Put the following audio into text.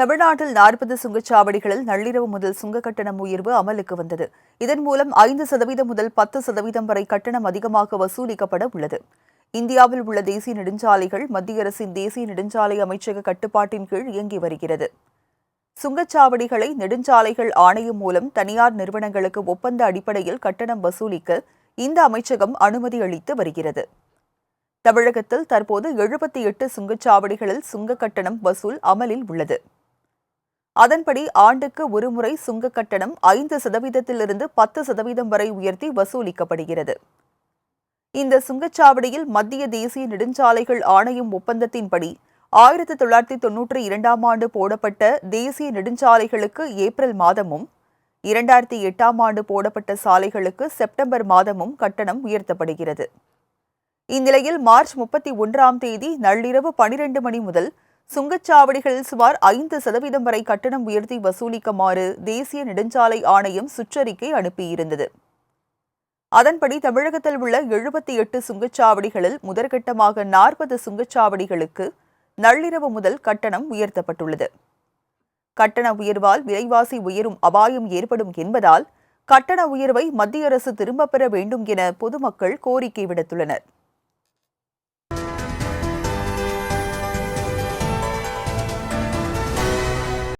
தமிழ்நாட்டில் நாற்பது சுங்கச்சாவடிகளில் நள்ளிரவு முதல் சுங்க கட்டணம் உயர்வு அமலுக்கு வந்தது. இதன் மூலம் ஐந்து சதவீதம் முதல் பத்து சதவீதம் வரை கட்டணம் அதிகமாக வசூலிக்கப்பட உள்ளது. இந்தியாவில் உள்ள தேசிய நெடுஞ்சாலைகள் மத்திய அரசின் தேசிய நெடுஞ்சாலை அமைச்சக கட்டுப்பாட்டின் கீழ் இயங்கி வருகிறது. சுங்கச்சாவடிகளை நெடுஞ்சாலைகள் ஆணையம் மூலம் தனியார் நிறுவனங்களுக்கு ஒப்பந்த அடிப்படையில் கட்டணம் வசூலிக்க இந்த அமைச்சகம் அனுமதி அளித்து வருகிறது. தமிழகத்தில் தற்போது எழுபத்தி எட்டு சுங்கச்சாவடிகளில் சுங்க கட்டணம் வசூல் அமலில் உள்ளது. அதன்படி ஆண்டுக்கு ஒருமுறை சுங்க கட்டணம் ஐந்து சதவீதத்திலிருந்து பத்து சதவீதம் வரை உயர்த்தி வசூலிக்கப்படுகிறது. இந்த சுங்கச்சாவடியில் மத்திய தேசிய நெடுஞ்சாலைகள் ஆணையம் ஒப்பந்தத்தின்படி ஆயிரத்தி தொள்ளாயிரத்தி தொன்னூற்றி இரண்டாம் ஆண்டு போடப்பட்ட தேசிய நெடுஞ்சாலைகளுக்கு ஏப்ரல் மாதமும் இரண்டாயிரத்தி எட்டாம் ஆண்டு போடப்பட்ட சாலைகளுக்கு செப்டம்பர் மாதமும் கட்டணம் உயர்த்தப்படுகிறது. இந்நிலையில் மார்ச் முப்பத்தி ஒன்றாம் தேதி நள்ளிரவு பனிரெண்டு மணி முதல் சுங்கச்சாவடிகளில் சுமார் ஐந்து சதவீதம் வரை கட்டணம் உயர்த்தி வசூலிக்குமாறு தேசிய நெடுஞ்சாலை ஆணையம் சுற்றறிக்கை அனுப்பியிருந்தது. அதன்படி தமிழகத்தில் உள்ள எழுபத்தி எட்டு சுங்கச்சாவடிகளில் முதற்கட்டமாக நாற்பது சுங்கச்சாவடிகளுக்கு நள்ளிரவு முதல் கட்டணம் உயர்த்தப்பட்டுள்ளது. கட்டண உயர்வால் விலைவாசி உயரும் அபாயம் ஏற்படும் என்பதால் கட்டண உயர்வை மத்திய அரசு திரும்பப் பெற வேண்டும் என பொதுமக்கள் கோரிக்கை விடுத்துள்ளனர்.